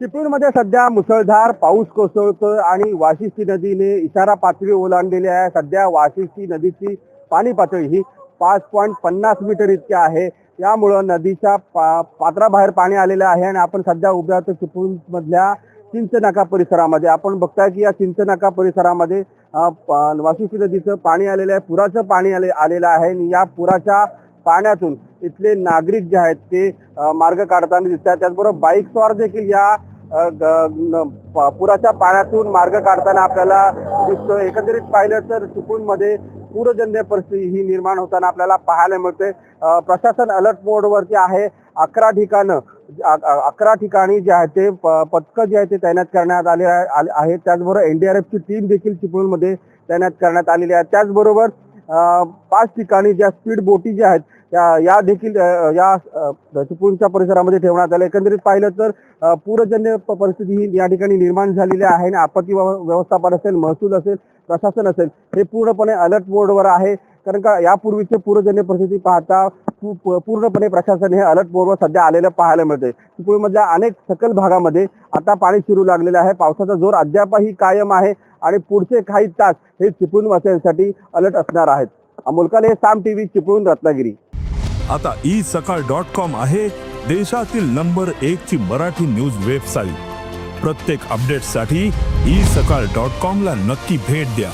चिपळूणमध्ये सध्या मुसळधार पाऊस कोसळतोय आणि वाशिष्ठी नदीने इशारा पातळी ओलांडलेली आहे. सध्या वाशिष्ठी नदीची पाणी पातळी ही पाच पॉईंट पन्नास मीटर इतकी आहे. यामुळं नदीच्या पा पात्राबाहेर पाणी आलेलं आहे आणि आपण सध्या उभ्या आहोत चिपळूणमधल्या चिंचनाका परिसरामध्ये. आपण बघताय की या चिंचनाका परिसरामध्ये वाशिष्ठी नदीचं पाणी आलेलं आहे पुराचं पाणी आले आलेलं आहे आणि या पुराच्या पाण्यातून इथले नागरिक जे आहेत ते मार्ग काढताना दिसतात त्याचबरोबर बाईक स्वार देखील या पुराच्या पाण्यातून मार्ग काढताना आपल्याला दिसतो एकंदरीत पाहिलं तर चिपळूणमध्ये पूरजन्य परिस्थिती ही निर्माण होताना आपल्याला पाहायला मिळते. प्रशासन अलर्ट मोडवरती आहे. अकरा ठिकाणं अकरा ठिकाणी जे आहे ते पथकं जे आहे ते तैनात करण्यात आले आहे- आहेत. त्याचबरोबर एनडीआरएफची टीम देखील चिपळूणमध्ये तैनात करण्यात आलेली आहे. त्याचबरोबर पाच ठिकाणी ज्या स्पीड बोटी ज्या आहेत त्या या देखील या चिपळूणच्या परिसरामध्ये ठेवण्यात आल्या. एकंदरीत पाहिलं तर पूरजन्य परिस्थिती ही या ठिकाणी निर्माण झालेली आहे आणि आपत्ती व्यवस्थापन असेल महसूल असेल प्रशासन असेल हे पूर्णपणे अलर्ट मोडवर आहे. कारण का यापूर्वीचे पूरजन्य परिस्थिती पाहता पूर्णपणे प्रशासन हे अलर्ट मोडवर सध्या आलेलं पाहायला मिळते चिपळूणमधल्या अनेक सकल भागामध्ये आता पाणी शिरू लागलेलं आहे. पावसाचा जोर अद्यापही कायम आहे. आणि पुढचे काही तास हे चिपळूण वाचण्यासाठी अलर्ट असणार आहेत. अमोल काले साम टीव्ही चिपळूण रत्नागिरी. आता ई सकाळ डॉट कॉम आहे देशातील नंबर एक ची मराठी न्यूज वेबसाईट. प्रत्येक अपडेटसाठी ई सकाळ डॉट कॉम ला नक्की भेट द्या.